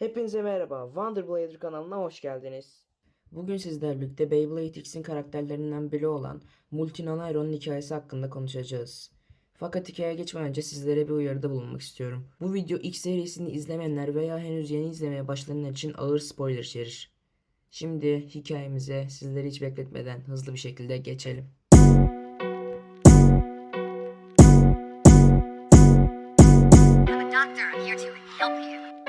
Hepinize merhaba. Wonderblader kanalına hoş geldiniz. Bugün sizlerle birlikte Beyblade X'in karakterlerinden biri olan Multinanairo'nun hikayesi hakkında konuşacağız. Fakat hikayeye geçmeden önce sizlere bir uyarıda bulunmak istiyorum. Bu video X serisini izlemeyenler veya henüz yeni izlemeye başlayanlar için ağır spoiler içerir. Şimdi hikayemize sizleri hiç bekletmeden hızlı bir şekilde geçelim. I'm a doctor. I'm here to help you.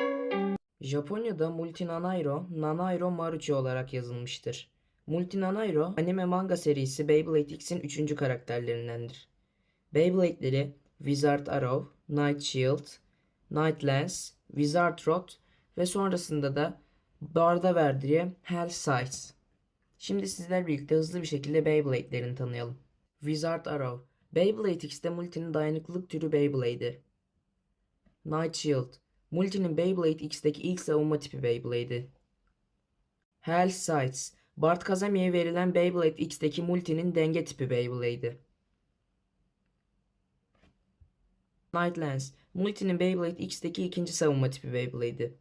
Japonya'da Multinanairo, Nanairo Maruchi olarak yazılmıştır. Multinanairo, anime manga serisi Beyblade X'in üçüncü karakterlerindendir. Beyblade'leri Wizard Arrow, Night Shield, Night Lance, Wizard Rod ve sonrasında da Barda verdiği Hell Sights. Şimdi sizler birlikte hızlı bir şekilde Beyblade'lerini tanıyalım. Wizard Arrow Beyblade X'te Multi'nin dayanıklılık türü Beyblade'i. Night Shield Multi'nin Beyblade X'teki ilk savunma tipi Beyblade'i. Hell Sights, Bart Kazami'ye verilen Beyblade X'teki Multi'nin denge tipi Beyblade'i. Night Lance, Multi'nin Beyblade X'teki ikinci savunma tipi Beyblade'i.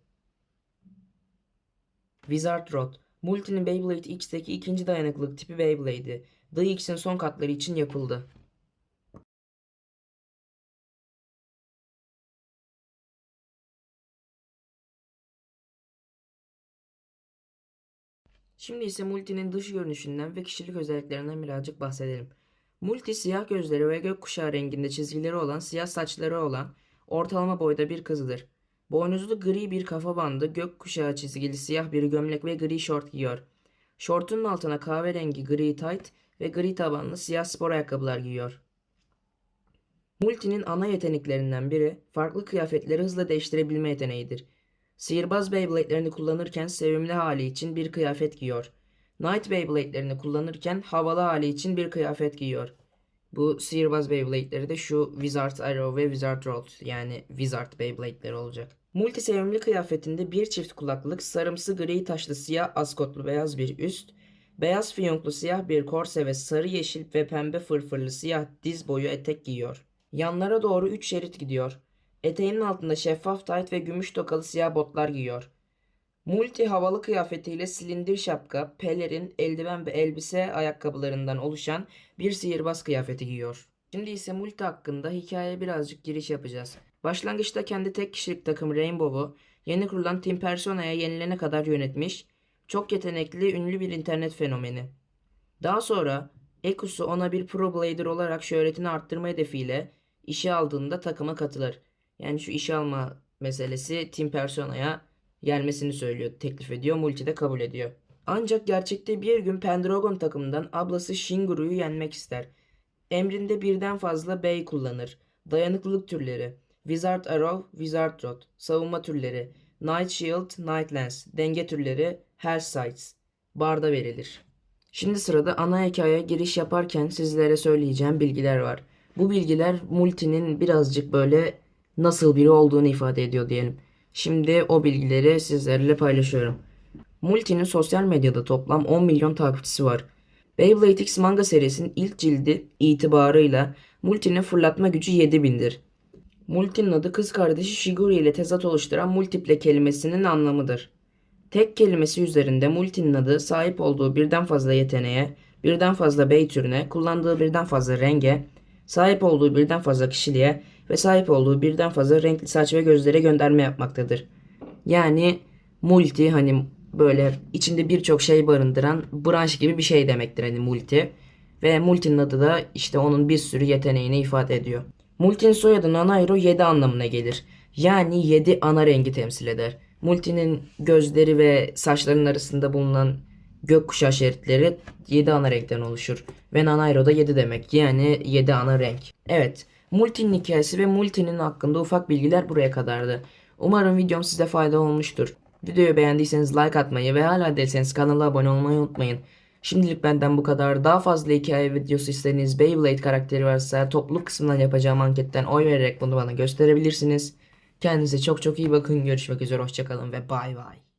Wizard Rod, Multi'nin Beyblade X'teki ikinci dayanıklılık tipi Beyblade'i. DX'in son katları için yapıldı. Şimdi ise Multi'nin dış görünüşünden ve kişilik özelliklerinden birazcık bahsedelim. Multi siyah gözleri ve gökkuşağı renginde çizgileri olan siyah saçları olan ortalama boyda bir kızıdır. Boynuzlu gri bir kafa bandı, gökkuşağı çizgili siyah bir gömlek ve gri şort giyiyor. Şortunun altına kahverengi gri tight ve gri tabanlı siyah spor ayakkabılar giyiyor. Multi'nin ana yeteneklerinden biri farklı kıyafetleri hızla değiştirebilme yeteneğidir. Sihirbaz Beyblade'lerini kullanırken sevimli hali için bir kıyafet giyiyor. Night Beyblade'lerini kullanırken havalı hali için bir kıyafet giyiyor. Bu sihirbaz Beyblade'leri de şu Wizard Arrow ve Wizard Rod yani Wizard Beyblade'leri olacak. Multi sevimli kıyafetinde bir çift kulaklık, sarımsı gri taşlı siyah askotlu beyaz bir üst, beyaz fiyonklu siyah bir korse ve sarı yeşil ve pembe fırfırlı siyah diz boyu etek giyiyor. Yanlara doğru 3 şerit gidiyor. Eteğinin altında şeffaf tayt ve gümüş tokalı siyah botlar giyiyor. Multi havalı kıyafetiyle silindir şapka, pelerin, eldiven ve elbise ayakkabılarından oluşan bir sihirbaz kıyafeti giyiyor. Şimdi ise Multi hakkında hikayeye birazcık giriş yapacağız. Başlangıçta kendi tek kişilik takım Rainbow'u yeni kurulan Team Persona'ya yenilene kadar yönetmiş, çok yetenekli ünlü bir internet fenomeni. Daha sonra Ekus'u ona bir Pro Blader olarak şöhretini arttırma hedefiyle işe aldığında takıma katılır. Yani şu işe alma meselesi Team Persona'ya gelmesini söylüyor, teklif ediyor. Multi de kabul ediyor. Ancak gerçekte bir gün Pendragon takımından ablası Shinguru'yu yenmek ister. Emrinde birden fazla Bey kullanır. Dayanıklılık türleri. Wizard Arrow, Wizard Rod. Savunma türleri. Night Shield, Night Lance. Denge türleri. Hell Sights. Barda verilir. Şimdi sırada ana hikayeye giriş yaparken sizlere söyleyeceğim bilgiler var. Bu bilgiler Multi'nin birazcık böyle nasıl biri olduğunu ifade ediyor diyelim. Şimdi o bilgileri sizlerle paylaşıyorum. Multi'nin sosyal medyada toplam 10 milyon takipçisi var. Beyblade X manga serisinin ilk cildi itibarıyla Multi'nin fırlatma gücü 7000'dir. Multi'nin adı kız kardeşi Shiguri ile tezat oluşturan multiple kelimesinin anlamıdır. Tek kelimesi üzerinde Multi'nin adı sahip olduğu birden fazla yeteneğe, birden fazla bey türüne, kullandığı birden fazla renge, sahip olduğu birden fazla kişiliğe ve sahip olduğu birden fazla renkli saç ve gözlere gönderme yapmaktadır. Yani multi hani böyle içinde birçok şey barındıran branş gibi bir şey demektir hani multi. Ve multinin adı da işte onun bir sürü yeteneğini ifade ediyor. Multinin soyadı Nanairo 7 anlamına gelir. Yani 7 ana rengi temsil eder. Multinin gözleri ve saçlarının arasında bulunan gökkuşağı şeritleri 7 ana renkten oluşur. Ve Nanairo da 7 demek. Yani 7 ana renk. Evet. Multi'nin hikayesi ve Multi'nin hakkında ufak bilgiler buraya kadardı. Umarım videom size fayda olmuştur. Videoyu beğendiyseniz like atmayı ve hala değilseniz kanala abone olmayı unutmayın. Şimdilik benden bu kadar. Daha fazla hikaye videosu istediğiniz Beyblade karakteri varsa topluluk kısmından yapacağım anketten oy vererek bunu bana gösterebilirsiniz. Kendinize çok çok iyi bakın. Görüşmek üzere. Hoşçakalın ve bay bay.